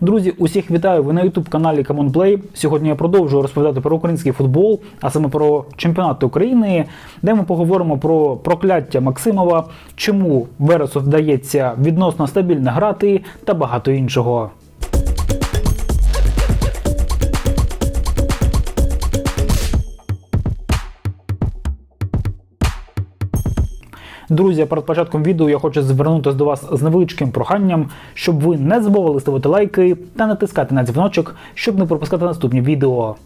Друзі, усіх вітаю! Ви на youtube каналі Common Play. Сьогодні я продовжую розповідати про український футбол, а саме про чемпіонат України, де ми поговоримо про прокляття Максимова, чому Вересу вдається відносно стабільно грати та багато іншого. Друзі, перед початком відео я хочу звернутися до вас з невеличким проханням, щоб ви не забували ставити лайки та натискати на дзвіночок, щоб не пропускати наступні відео.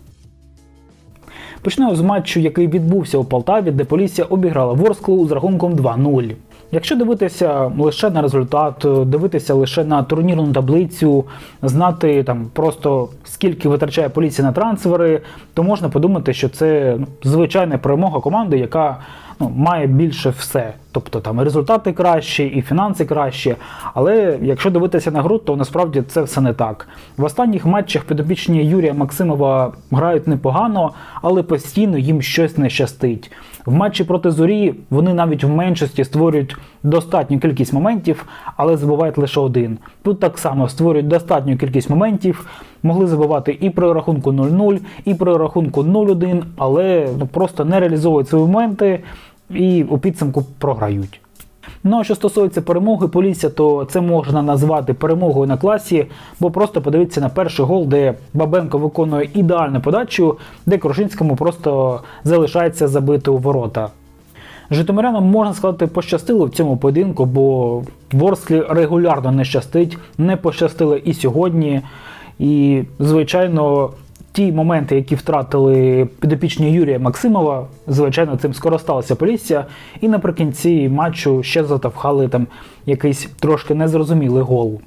Почнемо з матчу, який відбувся у Полтаві, де Полісся обіграла Ворсклу з рахунком 2-0. Якщо дивитися лише на результат, дивитися лише на турнірну таблицю, знати там просто скільки витрачає Полісся на трансфери, то можна подумати, що це ну, звичайна перемога команди, яка ну, має більше все. Тобто там і результати кращі, і фінанси кращі. Але якщо дивитися на гру, то насправді це все не так. В останніх матчах підопічні Юрія Максимова грають непогано, але постійно їм щось не щастить. В матчі проти зорі вони навіть в меншості створюють достатню кількість моментів, але забувають лише один. Тут так само створюють достатню кількість моментів, могли забувати і при рахунку 0-0, і при рахунку 0-1, але ну, просто не реалізовують свої моменти і у підсумку програють. Ну а що стосується перемоги Полісся, то це можна назвати перемогою на класі, бо просто подивіться на перший гол, де Бабенко виконує ідеальну подачу, де Крушинському просто залишається забити у ворота. Житомирянам можна сказати пощастило в цьому поєдинку, бо Ворсклі регулярно не щастить, не пощастило і сьогодні. І, звичайно, ті моменти, які втратили підопічні Юрія Максимова, звичайно, цим скористалася поліція, і наприкінці матчу ще затавхали там якийсь трошки незрозумілий гол.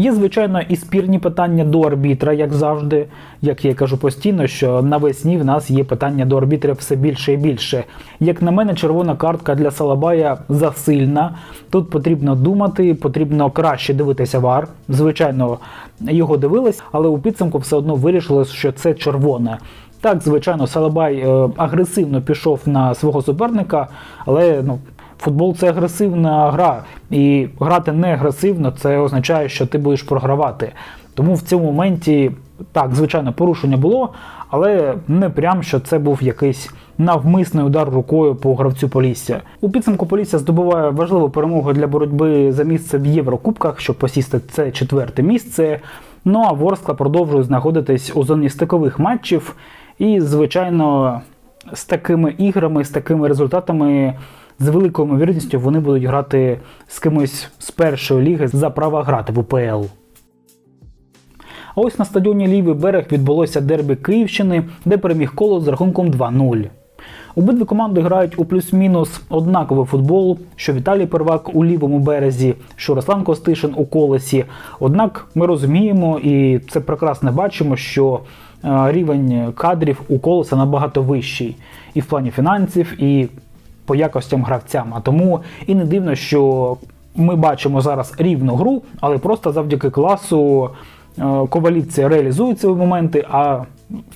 Є, звичайно, і спірні питання до арбітра, як завжди. Як я кажу постійно, що навесні в нас є питання до арбітрів все більше і більше. Як на мене, червона картка для Салабая засильна. Тут потрібно думати, потрібно краще дивитися вар. Звичайно, його дивились, але у підсумку все одно вирішили, що це червоне. Так, звичайно, Салабай е, агресивно пішов на свого суперника, але ну. Футбол це агресивна гра, і грати не агресивно це означає, що ти будеш програвати. Тому в цьому моменті так, звичайно, порушення було, але не прям, що це був якийсь навмисний удар рукою по гравцю Полісся. У підсумку Полісся здобуває важливу перемогу для боротьби за місце в Єврокубках, щоб посісти це четверте місце. Ну а Ворскла продовжує знаходитись у зоні стикових матчів. І, звичайно, з такими іграми, з такими результатами з великою ймовірністю вони будуть грати з кимось з першої ліги за право грати в УПЛ. А ось на стадіоні Лівий берег відбулося дербі Київщини, де переміг коло з рахунком 2-0. Обидві команди грають у плюс-мінус однаковий футбол, що Віталій Первак у лівому березі, що Руслан Костишин у колесі. Однак ми розуміємо і це прекрасно бачимо, що е, рівень кадрів у колеса набагато вищий і в плані фінансів, і по якостям гравцям. А тому і не дивно, що ми бачимо зараз рівну гру, але просто завдяки класу е, ковалівці реалізують свої моменти, а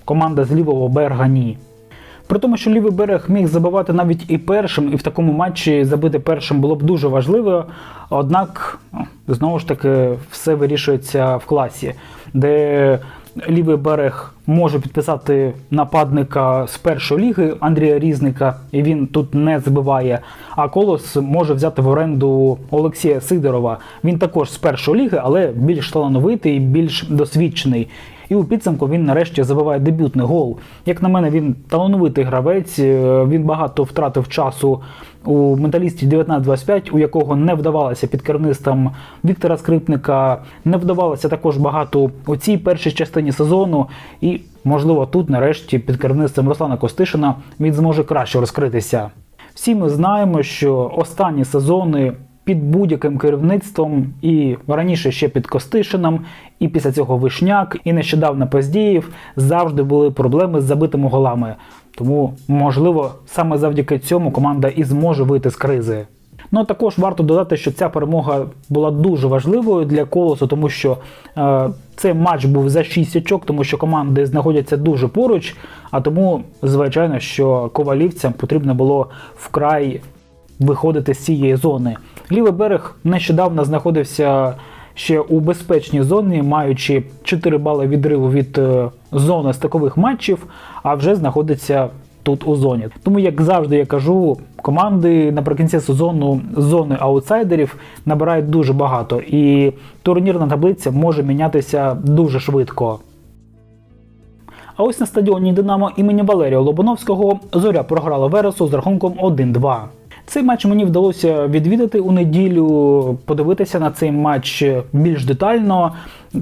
команда з лівого берега ні. При тому, що лівий берег міг забивати навіть і першим, і в такому матчі забити першим було б дуже важливо. Однак, знову ж таки, все вирішується в класі, де лівий берег може підписати нападника з першої ліги Андрія Різника, і він тут не забиває. А Колос може взяти в оренду Олексія Сидорова. Він також з першої ліги, але більш талановитий, більш досвідчений. І у підсумку він нарешті забиває дебютний гол. Як на мене, він талановитий гравець. е, Він багато втратив часу у менталісті 19-25, у якого не вдавалося під керівництвом Віктора Скрипника. Не вдавалося також багато у цій першій частині сезону. І, можливо, тут нарешті під керівництвом Руслана Костишина він зможе краще розкритися. Всі ми знаємо, що останні сезони під будь-яким керівництвом, і раніше ще під Костишином, і після цього Вишняк, і нещодавно Поздіїв завжди були проблеми з забитими голами. Тому, можливо, саме завдяки цьому команда і зможе вийти з кризи. Ну також варто додати, що ця перемога була дуже важливою для колосу, тому що е, цей матч був за 6 очок, тому що команди знаходяться дуже поруч. А тому, звичайно, що ковалівцям потрібно було вкрай виходити з цієї зони. Лівий берег нещодавно знаходився ще у безпечній зоні, маючи 4 бали відриву від е, зони стикових матчів, а вже знаходиться тут у зоні. Тому, як завжди, я кажу, команди наприкінці сезону зони аутсайдерів набирають дуже багато, і турнірна таблиця може мінятися дуже швидко. А ось на стадіоні Динамо імені Валерія Лобановського зоря програла Вересу з рахунком 1-2. Цей матч мені вдалося відвідати у неділю, подивитися на цей матч більш детально.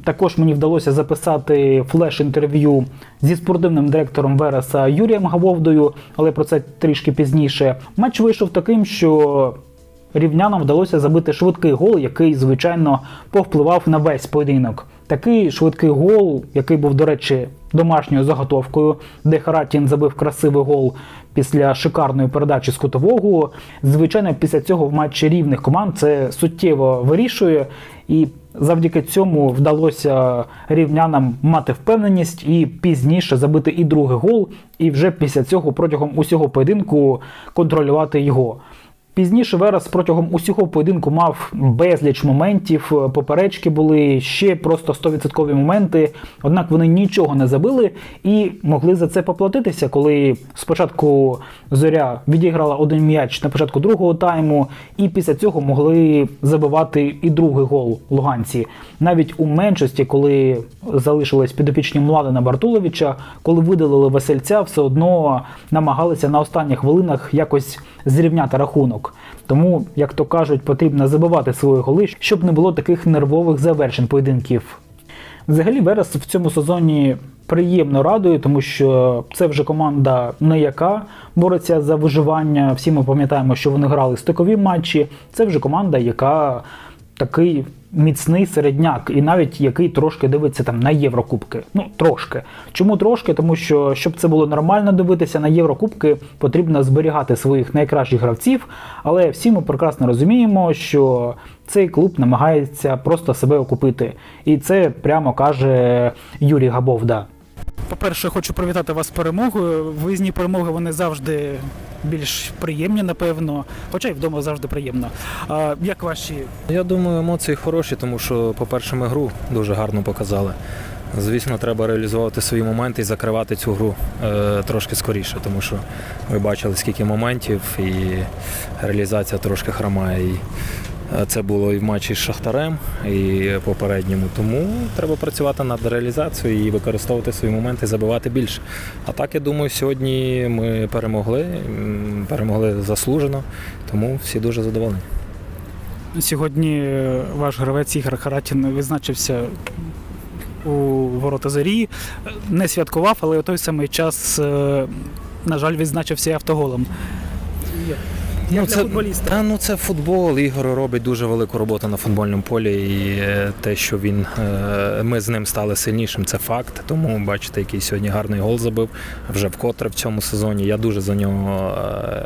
Також мені вдалося записати флеш-інтерв'ю зі спортивним директором Вереса Юрієм Гавовдою, але про це трішки пізніше. Матч вийшов таким, що рівнянам вдалося забити швидкий гол, який, звичайно, повпливав на весь поєдинок. Такий швидкий гол, який був, до речі, домашньою заготовкою, де Харатін забив красивий гол після шикарної передачі з кутового. Звичайно, після цього в матчі рівних команд це суттєво вирішує, і завдяки цьому вдалося рівнянам мати впевненість і пізніше забити і другий гол, і вже після цього протягом усього поєдинку контролювати його. Пізніше Верес протягом усього поєдинку мав безліч моментів, поперечки були ще просто 100% моменти, однак вони нічого не забили і могли за це поплатитися, коли спочатку зоря відіграла один м'яч на початку другого тайму, і після цього могли забивати і другий гол луганці. Навіть у меншості, коли залишились підопічні Младена Бартуловича, коли видалили весельця, все одно намагалися на останніх хвилинах якось зрівняти рахунок. Тому, як то кажуть, потрібно забивати свої голи, щоб не було таких нервових завершень поєдинків. Взагалі, Верес в цьому сезоні приємно радує, тому що це вже команда не яка бореться за виживання. Всі ми пам'ятаємо, що вони грали стикові матчі. Це вже команда, яка такий міцний середняк, і навіть який трошки дивиться там на Єврокубки. Ну, трошки. Чому трошки? Тому що, щоб це було нормально дивитися на Єврокубки, потрібно зберігати своїх найкращих гравців. Але всі ми прекрасно розуміємо, що цей клуб намагається просто себе окупити. І це прямо каже Юрій Габовда. По-перше, хочу привітати вас з перемогою. Виїзні перемоги вони завжди більш приємні, напевно. Хоча й вдома завжди приємно. А як ваші Я думаю, емоції хороші, тому що, по-перше, ми гру дуже гарно показали. Звісно, треба реалізувати свої моменти і закривати цю гру е, трошки скоріше, тому що ви бачили, скільки моментів, і реалізація трошки хромає. І це було і в матчі з Шахтарем, і попередньому. Тому треба працювати над реалізацією і використовувати свої моменти, забивати більше. А так, я думаю, сьогодні ми перемогли, перемогли заслужено, тому всі дуже задоволені. сьогодні ваш гравець Ігор Харатін відзначився у ворота зорі. Не святкував, але у той самий час, е, на жаль, відзначився автоголом. Як для футболіста. Та, ну це футбол. Ігор робить дуже велику роботу на футбольному полі. І е, те, що він е, ми з ним стали сильнішим, це факт. Тому бачите, який сьогодні гарний гол забив вже вкотре в цьому сезоні. Я дуже за нього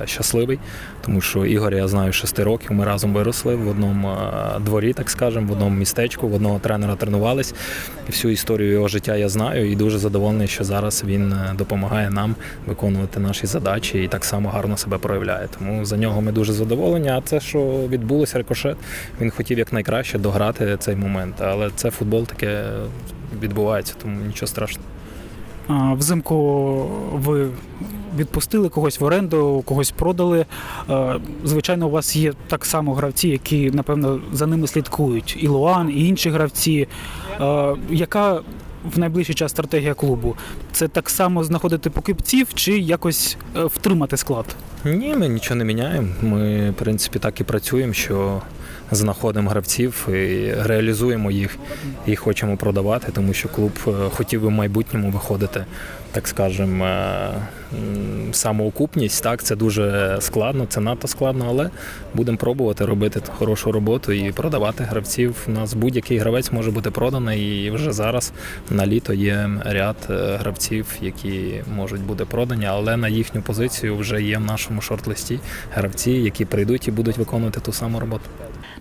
е, щасливий, тому що Ігор, я знаю, 6 років. Ми разом виросли в одному дворі, так скажемо, в одному містечку, в одного тренера тренувались. І всю історію його життя я знаю і дуже задоволений, що зараз він допомагає нам виконувати наші задачі і так само гарно себе проявляє. Тому за нього ми дуже задоволені. А це, що відбулося рикошет, він хотів якнайкраще дограти цей момент. Але це футбол таке відбувається, тому нічого страшного. А, Взимку ви відпустили когось в оренду, когось продали. Звичайно, у вас є так само гравці, які, напевно, за ними слідкують. І Луан, і інші гравці. Яка в найближчий час стратегія клубу? Це так само знаходити покупців чи якось е, втримати склад? Ні, ми нічого не міняємо. Ми, в принципі, так і працюємо, що знаходимо гравців і реалізуємо їх і хочемо продавати, тому що клуб е, хотів би в майбутньому виходити, так скажемо, е, самоокупність. Так, це дуже складно, це надто складно, але будемо пробувати робити хорошу роботу і продавати гравців. У нас будь-який гравець може бути проданий, і вже зараз на літо є ряд е, гравців, які можуть бути продані, але на їхню позицію вже є в нашому шорт-листі гравці, які прийдуть і будуть виконувати ту саму роботу.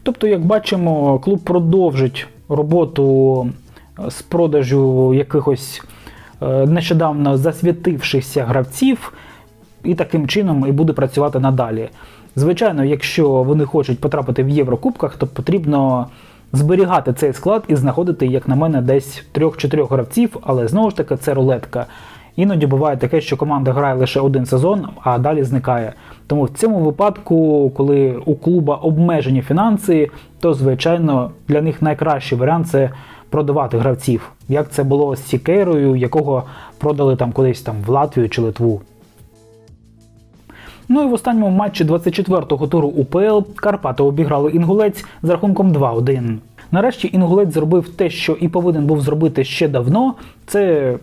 Тобто, як бачимо, клуб продовжить роботу е, з продажу якихось е, нещодавно засвітившихся гравців, і таким чином і буде працювати надалі. Звичайно, якщо вони хочуть потрапити в Єврокубках, то потрібно зберігати цей склад і знаходити, як на мене, десь трьох-чотирьох гравців, але знову ж таки це рулетка. Іноді буває таке, що команда грає лише один сезон, а далі зникає. Тому в цьому випадку, коли у клуба обмежені фінанси, то звичайно для них найкращий варіант це продавати гравців, як це було з Сікейрою, якого продали там кудись там в Латвію чи Литву. Ну і в останньому матчі 24-го туру УПЛ Карпати обіграли інгулець з рахунком 2-1. Нарешті інгулець зробив те, що і повинен був зробити ще давно. Це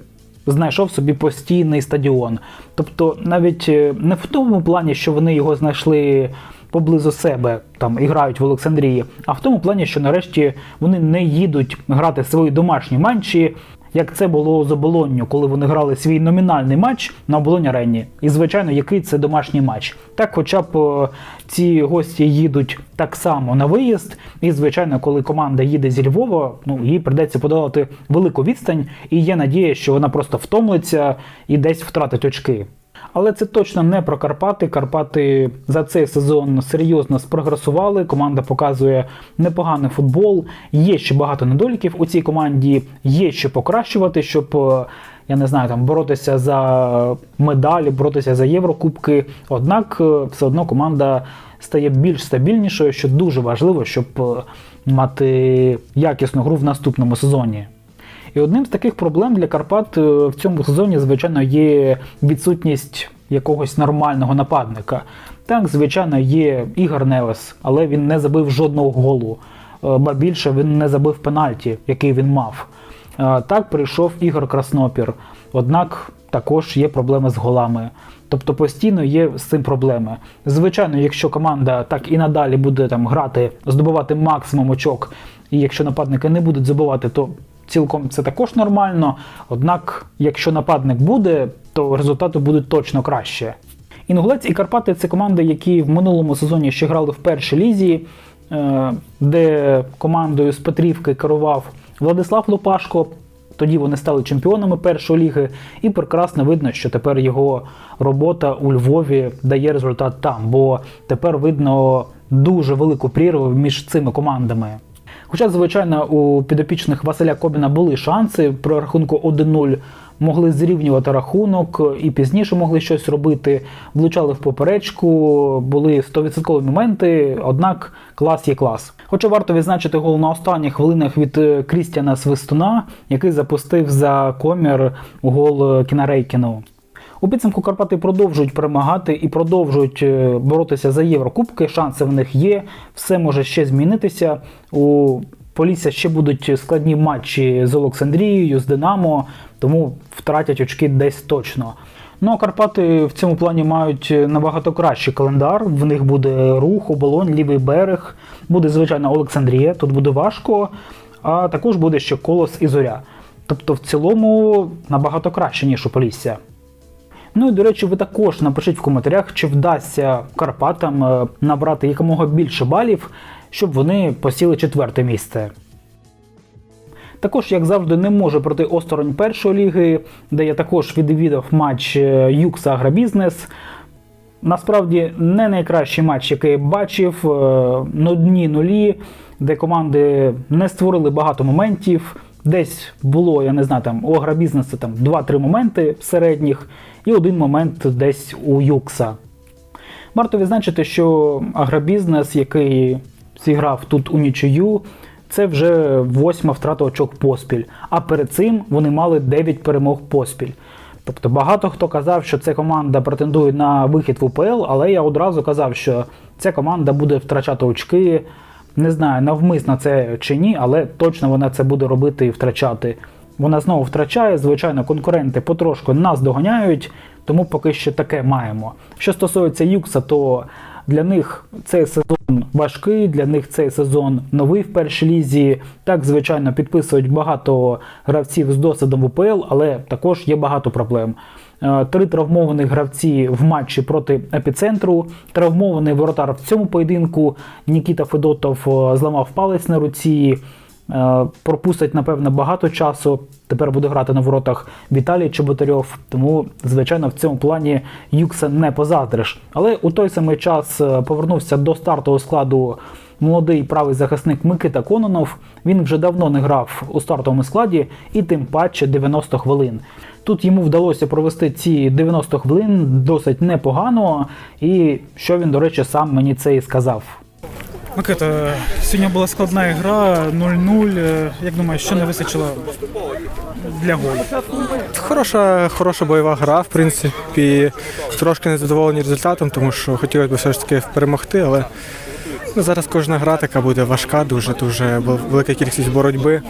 знайшов собі постійний стадіон. Тобто, навіть е, не в тому плані, що вони його знайшли поблизу себе, там і грають в Олександрії, а в тому плані, що нарешті вони не їдуть грати свої домашні матчі, як це було з оболонню, коли вони грали свій номінальний матч на оболонь арені. І звичайно, який це домашній матч. Так, хоча б е, ці гості їдуть так само на виїзд, і звичайно, коли команда їде зі Львова, ну їй придеться подавати велику відстань, і є надія, що вона просто втомлиться і десь втратить очки. Але це точно не про Карпати. Карпати за цей сезон серйозно спрогресували. Команда показує непоганий футбол. Є ще багато недоліків у цій команді. Є що покращувати, щоб е, я не знаю, там боротися за медалі, боротися за Єврокубки. Однак е, все одно команда стає більш стабільнішою, що дуже важливо, щоб е, мати якісну гру в наступному сезоні. І одним з таких проблем для Карпат е, в цьому сезоні, звичайно, є відсутність якогось нормального нападника. Так, звичайно, є Ігор Невес, але він не забив жодного голу. Е, Ба більше він не забив пенальті, який він мав. Е, Так прийшов Ігор Краснопір. Однак також є проблеми з голами. Тобто постійно є з цим проблеми. Звичайно, якщо команда так і надалі буде там грати, здобувати максимум очок, і якщо нападники не будуть забувати, то цілком це також нормально. Однак, якщо нападник буде, то результати будуть точно краще. Інгулець і Карпати це команди, які в минулому сезоні ще грали в першій лізі, е, де командою з Петрівки керував Владислав Лопашко. Тоді вони стали чемпіонами першої ліги, і прекрасно видно, що тепер його робота у Львові дає результат там, бо тепер видно дуже велику прірву між цими командами. Хоча, звичайно, у підопічних Василя Кобіна були шанси при рахунку 1-0 могли зрівнювати рахунок і пізніше могли щось робити, влучали в поперечку, були 100% моменти, однак клас є клас. Хоча варто відзначити гол на останніх хвилинах від е, Крістіана Свистуна, який запустив за комір гол е, Кінарейкіну. У підсумку Карпати продовжують перемагати і продовжують е, боротися за Єврокубки. Шанси в них є, все може ще змінитися. У Полісся ще будуть складні матчі з Олександрією, з Динамо, тому втратять очки десь точно. Ну а Карпати в цьому плані мають набагато кращий календар. В них буде рух, оболонь, лівий берег, буде звичайно Олександрія. Тут буде важко, а також буде ще колос і зоря. Тобто, в цілому набагато краще, ніж у Полісся. Ну і до речі, ви також напишіть в коментарях, чи вдасться Карпатам е, набрати якомога більше балів, щоб вони посіли четверте місце. Також, як завжди, не можу проти осторонь першої ліги, де я також відвідав матч е, Юкса Агробізнес. Насправді не найкращий матч, який я бачив, е, нудні нулі, де команди не створили багато моментів. Десь було, я не знаю, там у агробізнесу там 2-3 моменти середніх, і один момент десь у Юкса. Варто відзначити, що агробізнес, який зіграв тут у нічию, це вже восьма втрата очок поспіль. А перед цим вони мали 9 перемог поспіль. Тобто багато хто казав, що ця команда претендує на вихід в УПЛ, але я одразу казав, що ця команда буде втрачати очки. Не знаю, навмисно це чи ні, але точно вона це буде робити і втрачати. Вона знову втрачає. Звичайно, конкуренти потрошку нас доганяють, тому поки що таке маємо. Що стосується Юкса, то для них цей сезон важкий, для них цей сезон новий в першій лізі. Так, звичайно, підписують багато гравців з досвідом УПЛ, але також є багато проблем. Е, Три травмованих гравці в матчі проти епіцентру. Травмований воротар в цьому поєдинку. Нікіта Федотов е, зламав палець на руці. Е, Пропустить, напевно, багато часу. Тепер буде грати на воротах Віталій Чеботарьов. Тому, звичайно, в цьому плані Юкса не позаздриш. Але у той самий час повернувся до стартового складу молодий правий захисник Микита Кононов. Він вже давно не грав у стартовому складі і тим паче 90 хвилин. Тут йому вдалося провести ці 90 хвилин досить непогано, і що він, до речі, сам мені це і сказав. Микита, сьогодні була складна гра 0-0. Е, Як думаєш, що не вистачило для голу? Хороша, хороша бойова гра, в принципі. Трошки незадоволені результатом, тому що хотілося б все ж таки перемогти, але ну, зараз кожна гра така буде важка, дуже дуже велика кількість боротьби.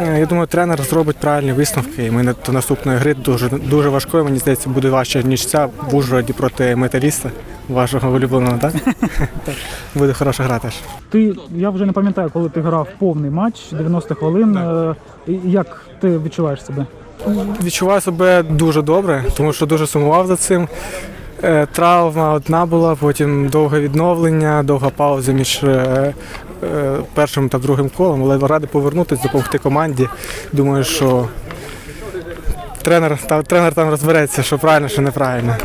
Е, Я думаю, тренер зробить правильні висновки, і ми до наступної гри дуже дуже важкою. Мені здається, буде важче, ніж ця в Ужгороді проти металіста, вашого улюбленого, так? Буде хороша гра теж. Ти я вже не пам'ятаю, коли ти грав повний матч 90 хвилин. Е, Як ти відчуваєш себе? Відчуваю себе дуже добре, тому що дуже сумував за цим. Е, Травма одна була, потім довге відновлення, довга пауза між першим та другим колом, але радий повернутися, допомогти команді. Думаю, що тренер, та, тренер там розбереться, що правильно, що неправильно.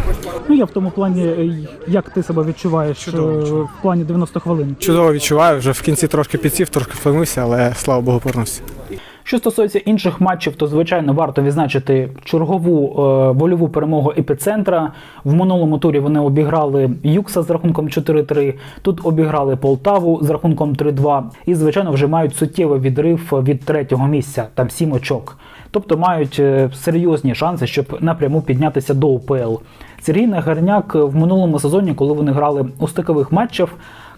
Ну я в тому плані, е, як ти себе відчуваєш Чудово, е, чудово. в плані 90 хвилин. Чудово відчуваю, вже в кінці трошки підсів, трошки втомився, але слава Богу, повернувся. Що стосується інших матчів, то звичайно варто відзначити чергову е, вольову перемогу епіцентра. В минулому турі вони обіграли Юкса з рахунком 4-3. Тут обіграли Полтаву з рахунком 3-2. І, звичайно, вже мають суттєвий відрив від третього місця, там 7 очок. Тобто мають е, серйозні шанси, щоб напряму піднятися до УПЛ. Сергій Нагарняк в минулому сезоні, коли вони грали у стикових матчах,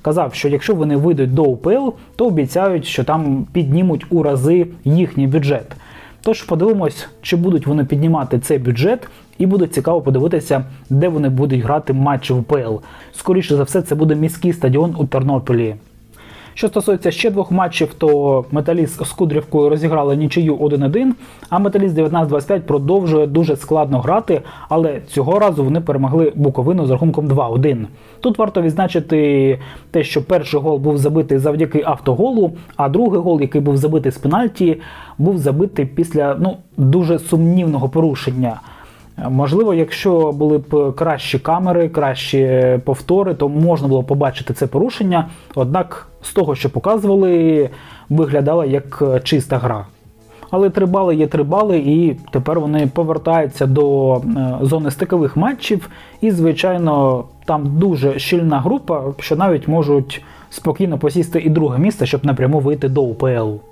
казав, що якщо вони вийдуть до УПЛ, то обіцяють, що там піднімуть у рази їхній бюджет. Тож подивимось, чи будуть вони піднімати цей бюджет, і буде цікаво подивитися, де вони будуть грати матчі в УПЛ. Скоріше за все, це буде міський стадіон у Тернополі. Що стосується ще двох матчів, то Металіст з Кудрівкою розіграли нічию 1-1, а Металіст 19-25 продовжує дуже складно грати, але цього разу вони перемогли Буковину з рахунком 2-1. Тут варто відзначити те, що перший гол був забитий завдяки автоголу, а другий гол, який був забитий з пенальті, був забитий після ну, дуже сумнівного порушення. Можливо, якщо були б кращі камери, кращі повтори, то можна було побачити це порушення. Однак з того, що показували, виглядала як чиста гра. Але три бали є три бали, і тепер вони повертаються до е, зони стикових матчів. І, звичайно, там дуже щільна група, що навіть можуть спокійно посісти і друге місце, щоб напряму вийти до УПЛ.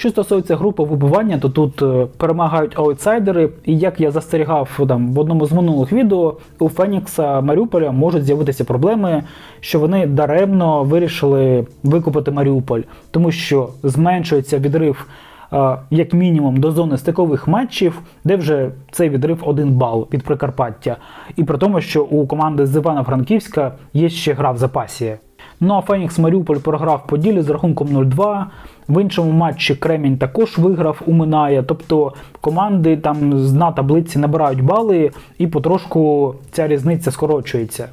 Що стосується групи вибивання, то тут е, перемагають аутсайдери. І як я застерігав там в одному з минулих відео, у Фенікса Маріуполя можуть з'явитися проблеми, що вони даремно вирішили викупити Маріуполь, тому що зменшується відрив. е, Як мінімум до зони стикових матчів, де вже цей відрив один бал від Прикарпаття, і при тому, що у команди з Івано-Франківська є ще гра в запасі. Ну а Фенікс Маріуполь програв Поділі з рахунком 0-2. В іншому матчі Кремінь також виграв у Минає. Тобто команди там з дна таблиці набирають бали, і потрошку ця різниця скорочується.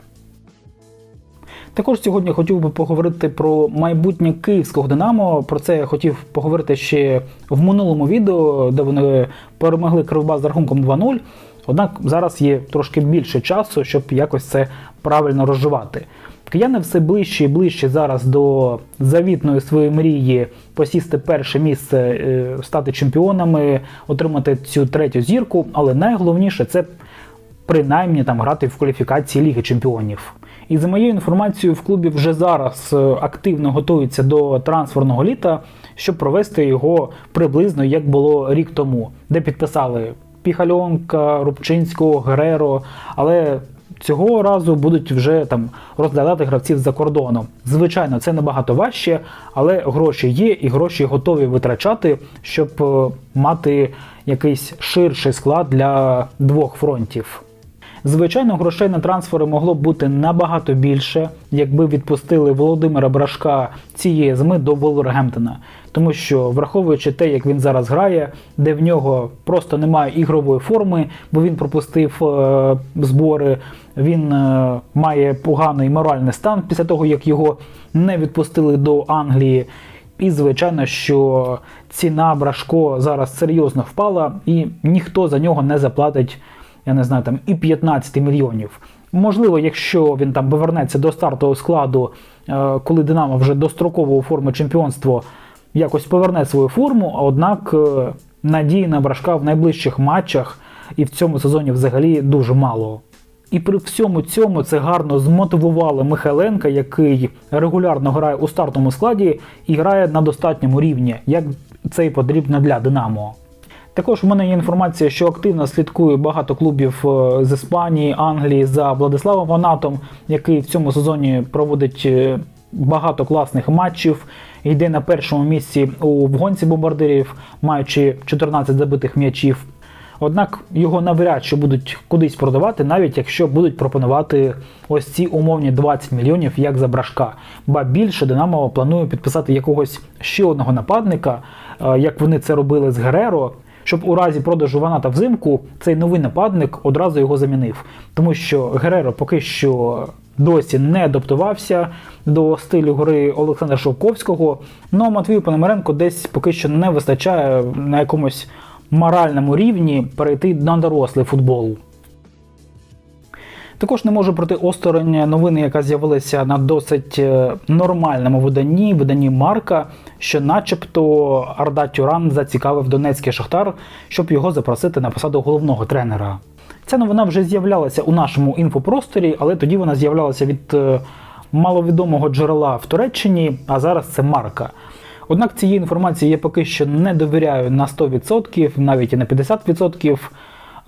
Також сьогодні хотів би поговорити про майбутнє київського Динамо. Про це я хотів поговорити ще в минулому відео, де вони перемогли Кривбас з рахунком 2-0. Однак зараз є трошки більше часу, щоб якось це правильно розживати. Кияни все ближче і ближче зараз до завітної своєї мрії посісти перше місце, е, стати чемпіонами, отримати цю третю зірку. Але найголовніше це принаймні там грати в кваліфікації Ліги Чемпіонів. І за моєю інформацією, в клубі вже зараз е, активно готуються до трансферного літа, щоб провести його приблизно як було рік тому, де підписали Піхальонка, Рубчинського, Гереро. Але цього разу будуть вже там розглядати гравців за кордоном. Звичайно, це набагато важче, але гроші є, і гроші готові витрачати, щоб е, мати якийсь ширший склад для двох фронтів. Звичайно, грошей на трансфери могло б бути набагато більше, якби відпустили Володимира Брашка цієї зими до Волвергемптона. Тому що, враховуючи те, як він зараз грає, де в нього просто немає ігрової форми, бо він пропустив е, збори, він е, має поганий моральний стан після того, як його не відпустили до Англії. І звичайно, що ціна Брашко зараз серйозно впала, і ніхто за нього не заплатить я не знаю, там і 15 мільйонів. Можливо, якщо він там повернеться до стартового складу, е, коли Динамо вже достроково оформить чемпіонство, якось поверне свою форму. Однак е, надії на Брашка в найближчих матчах і в цьому сезоні взагалі дуже мало. І при всьому цьому це гарно змотивувало Михайленка, який регулярно грає у стартовому складі і грає на достатньому рівні, як це і потрібно для Динамо. Також в мене є інформація, що активно слідкує багато клубів е, з Іспанії, Англії за Владиславом Ванатом, який в цьому сезоні проводить е, багато класних матчів. Йде на першому місці у вгонці бомбардирів, маючи 14 забитих м'ячів. Однак його навряд чи будуть кудись продавати, навіть якщо будуть пропонувати ось ці умовні 20 мільйонів як за брашка. Ба більше Динамо планує підписати якогось ще одного нападника, е, як вони це робили з Гереро, щоб у разі продажу Ваната взимку цей новий нападник одразу його замінив. Тому що Гереро поки що досі не адаптувався до стилю гри Олександра Шовковського. Ну а Матвію Пономаренко десь поки що не вистачає на якомусь моральному рівні перейти на дорослий футбол. Також не можу проти осторонь новини, яка з'явилася на досить е, нормальному виданні, виданні Марка, що начебто Арда Тюран зацікавив Донецький Шахтар, щоб його запросити на посаду головного тренера. Ця новина вже з'являлася у нашому інфопросторі, але тоді вона з'являлася від е, маловідомого джерела в Туреччині, а зараз це Марка. Однак цієї інформації я поки що не довіряю на 100%, навіть і на 50%.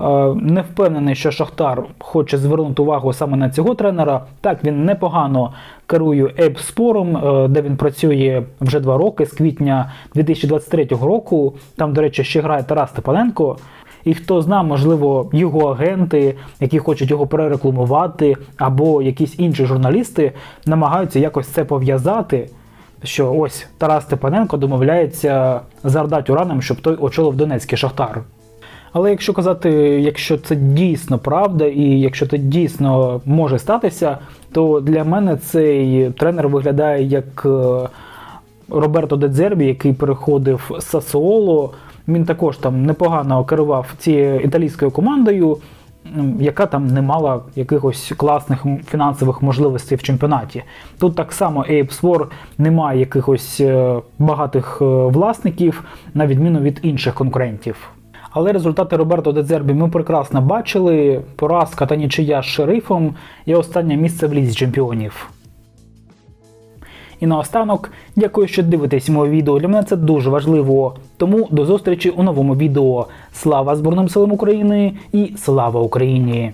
Е, Не впевнений, що Шахтар хоче звернути увагу саме на цього тренера. Так, він непогано керує Ейпспором, е, де він працює вже два роки з квітня 2023 року. Там, до речі, ще грає Тарас Степаненко. І хто зна, можливо, його агенти, які хочуть його перерекламувати, або якісь інші журналісти намагаються якось це пов'язати. Що ось Тарас Степаненко домовляється з Арда щоб той очолив Донецький Шахтар. Але якщо казати, якщо це дійсно правда, і якщо це дійсно може статися, то для мене цей тренер виглядає як е, Роберто Дедзербі, який переходив з Сасуоло. Він також там непогано керував цією італійською командою, яка там не мала якихось класних фінансових можливостей в чемпіонаті. Тут так само Ейпсвор не має якихось е, багатих е, власників, на відміну від інших конкурентів. Але результати Роберто Дедзербі ми прекрасно бачили: поразка та нічия з шерифом і останнє місце в лізі чемпіонів. І наостанок, дякую, що дивитесь моє відео. Для мене це дуже важливо. Тому до зустрічі у новому відео. Слава Збройним силам України і слава Україні!